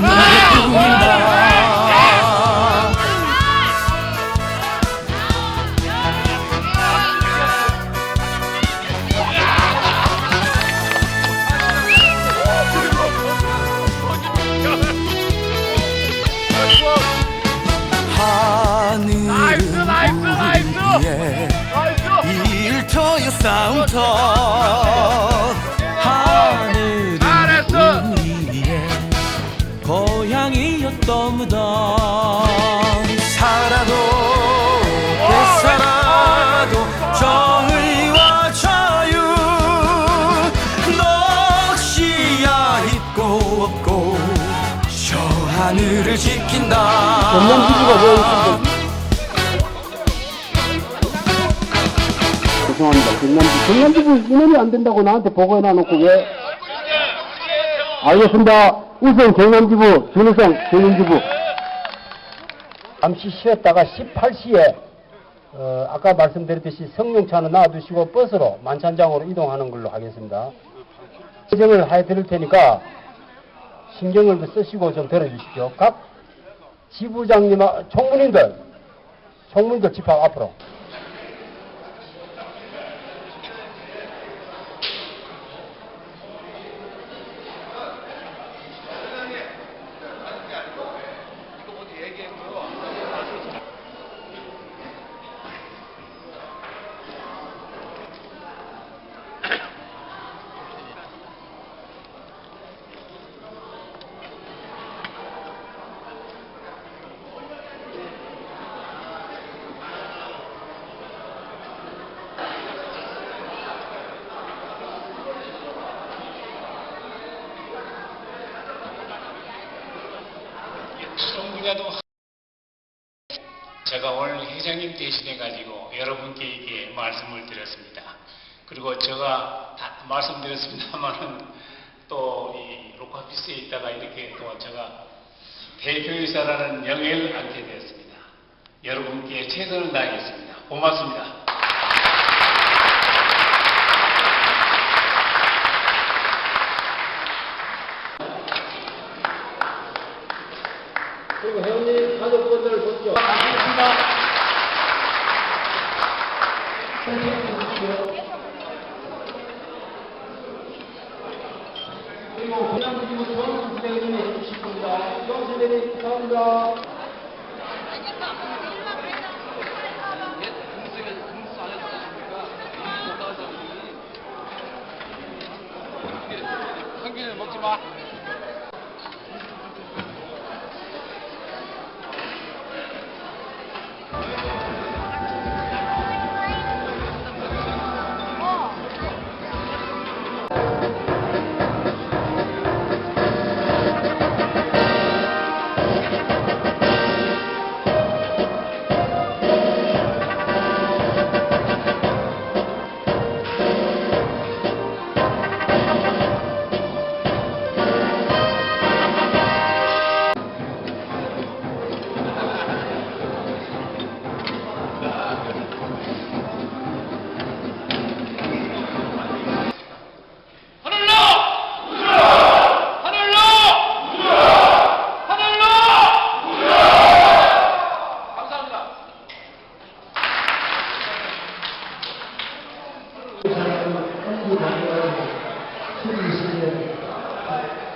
뿜다 하늘은 우리의 일터요 싸움터 하늘을 지킨다 전남지구가 왜 있습니까? 죄송합니다. 전남지, 전남지구 인원이 안 된다고 나한테 보고해놔놓고 왜? 알겠습니다. 우선 경남지부, 준우성 경남지부. 잠시 쉬었다가 18시에 어, 아까 말씀드렸듯이 성룡차는 놔두시고 버스로 만찬장으로 이동하는 걸로 하겠습니다. 예정을 해드릴 테니까 신경을 좀 쓰시고 좀 들어주십시오. 각 지부장님, 총무님들, 총무님들 집합 앞으로. 분야도 제가 오늘 회장님 대신해 가지고 여러분께 이게 말씀을 드렸습니다. 그리고 제가 다 말씀드렸습니다만은 또 이 로카피스에 있다가 이렇게 또 제가 대표이사라는 영예를 안게 되었습니다. 여러분께 최선을 다하겠습니다. 고맙습니다. 그리고 회원님 가족분들 보시죠. 그리고 조원수 부장님이 해주실 겁니다. 대리 감사합니다. 먹지 마.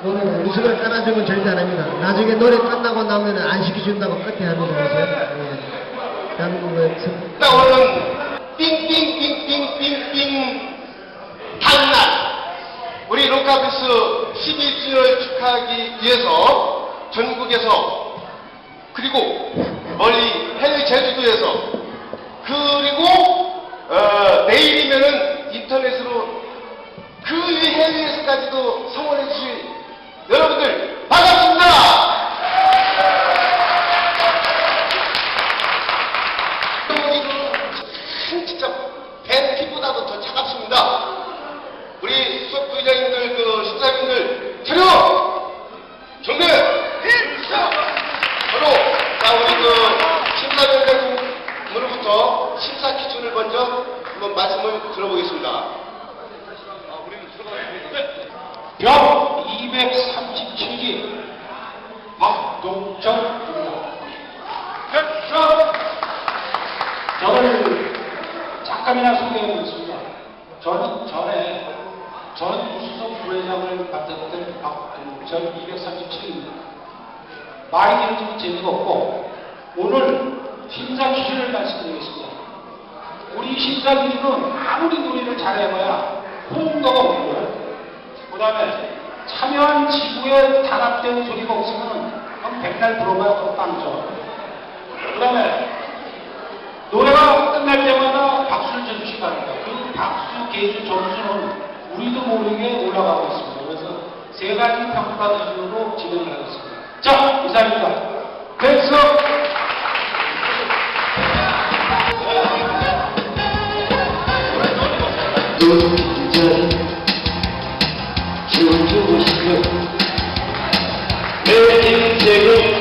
노래는 웃음을 깔아주면 절대 안 합니다. 나중에 노래 끝나고 나면 안 시켜준다고 끝에 합니다. 그래서 예. 대한민국의 성- 나 오늘은 삥삥삥삥삥삥 다음날 우리 로카비스 11주년을 축하하기 위해서 전국에서 그리고 멀리 해외 제주도에서 그리고 어, 내일이면은 인터넷으로 그 해외에서까지도 성원해 주실 심사 기준을 먼저 한번 말씀을 들어보겠습니다. 병 237기 박동정 입니다 저를 잠깐이나 소개해보겠습니다. 저는 전에 전 수석 부회장을 맡았던 박동정 237입니다. 말이 좀 재미가 없고 오늘 심사 기준을 말씀드리겠습니다. 기준은 아무리 논의를 잘해봐야 호응도가 없고 그 다음에 참여한 지구에 단합된 소리가 없으면 그건 백날 들어봐야 그건 빵죠. 그 다음에 노래가 끝날 때마다 박수를 쳐주시기 바랍니다. 그 박수 개수 점수는 우리도 모르게 올라가고 있습니다. 그래서 세 가지 평가 기준으로 진행을 하겠습니다. 자, 이상입니다. 눈 전 주고 싶어 내